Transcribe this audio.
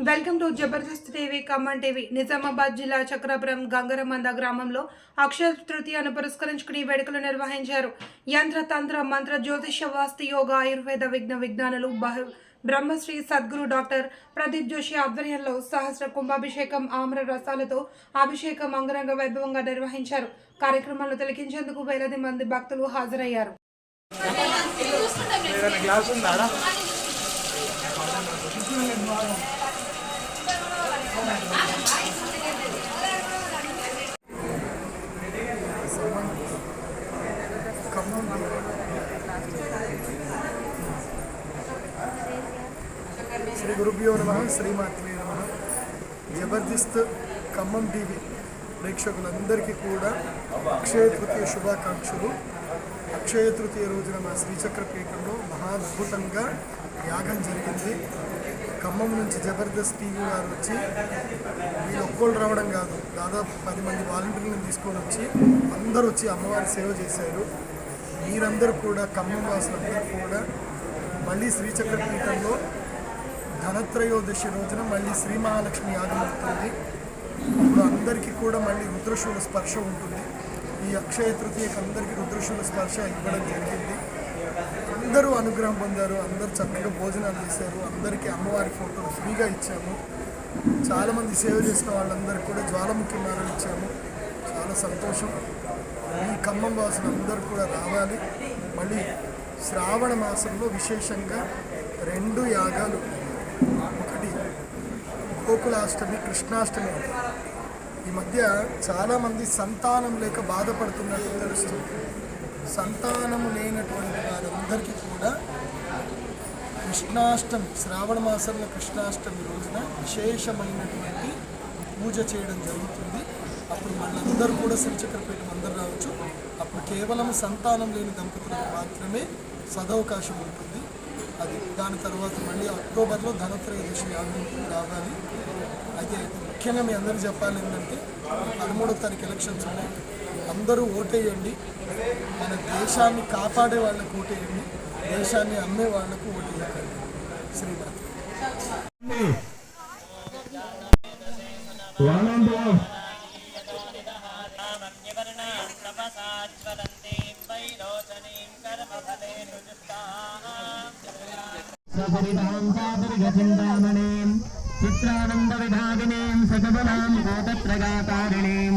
Welcome to Jabardasth TV Khammam TV. Nizamabad జిల్లా చక్రాపురం గంగరమంద గ్రామంలో అక్షయ తృతీయను పురస్కరించుకుని వేడుకలు నిర్వహించారు. యంత్ర తంత్ర మంత్ర జ్యోతిష వాస్తు యోగ ఆయుర్వేద విజ్ఞ విజ్ఞానులు బహ- బ్రహ్మశ్రీ సద్గురు డాక్టర్ ప్రదీప్ జోషి ఆధ్వర్యంలో సహస్ర కుంభాభిషేకం ఆమ్ర రసాలతో అభిషేకం అంగరంగ వైభవంగా నిర్వహించారు. కార్యక్రమాలు తిలకించేందుకు వేలాది మంది భక్తులు హాజరయ్యారు. ఏదైనా గ్లాస్ ఉందా? ఆడ? శ్రీ గురుభ్యో నమ శ్రీమాత్రే నమ. జబర్దస్త్ ఖమ్మం టీవీ ప్రేక్షకులందరికీ కూడా అక్షయ తృతీయ శుభాకాంక్షలు. అక్షయ తృతీయ రోజున మా శ్రీచక్ర పీఠంలో మహాద్భుతంగా యాగం జరిగింది. ఖమ్మం నుంచి జబర్దస్త్ టీవీ వారు వచ్చి వీళ్ళు ఒక్కళ్ళు రావడం కాదు దాదాపు పది మంది వాలంటీర్లను తీసుకొని వచ్చి అందరూ వచ్చి అమ్మవారి సేవ చేశారు. మీరందరూ కూడా ఖమ్మం వాసులందరూ కూడా మళ్ళీ శ్రీచక్రపీఠంలో ధనత్రయోదశి రోజున మళ్ళీ శ్రీ మహాలక్ష్మి యాగం అవుతుంది ఇప్పుడు అందరికీ కూడా మళ్ళీ రుద్రశూల స్పర్శ ఉంటుంది. ఈ అక్షయ తృతీయకు అందరికీ రుద్రశూల స్పర్శ ఇవ్వడం జరిగింది. అందరూ అనుగ్రహం పొందారు అందరూ చక్కగా భోజనాలు చేశారు అందరికీ అమ్మవారి ఫోటోలు ఫ్రీగా ఇచ్చాము. చాలామంది సేవ చేసిన వాళ్ళందరికీ కూడా జ్వాలాముఖి మాలలు ఇచ్చాము. చాలా సంతోషం. ఈ ఖమ్మం వాసులు అందరూ కూడా రావాలి. మళ్ళీ శ్రావణ మాసంలో విశేషంగా రెండు యాగాలు. ఒకటి గోకులాష్టమి కృష్ణాష్టమి. ఈ మధ్య చాలామంది సంతానం లేక బాధపడుతున్నట్టు తెలుస్తుంది. సంతానము లేనటువంటి వారందరికీ కూడా కృష్ణాష్టమి శ్రావణ మాసంలో కృష్ణాష్టమి రోజున విశేషమైనటువంటి పూజ చేయడం జరుగుతుంది. అప్పుడు మనందరూ కూడా శ్రీచక్రపేట అందరు రావచ్చు. అప్పుడు కేవలం సంతానం లేని దంపతులకు మాత్రమే సదవకాశం ఉంటుంది. అది దాని తర్వాత మళ్ళీ అక్టోబర్లో ధనత్రయోదశి యాగం రావాలి. అయితే ముఖ్యంగా మీ అందరూ చెప్పాలి ఏంటంటే పదమూడో తారీఖు ఎలక్షన్స్ ఉన్నాయి. అందరూ ఓటేయండి. మన దేశాన్ని కాపాడే వాళ్ళకు ఓటేయండి దేశాన్ని అమ్మే వాళ్ళకు ఓటేయకండి శ్రీనాథ్ సపరిదాంతాపరిగచింతామణీం చిత్రానందవిభాగినీం సకబలాం గోపత్రగాకారిణీం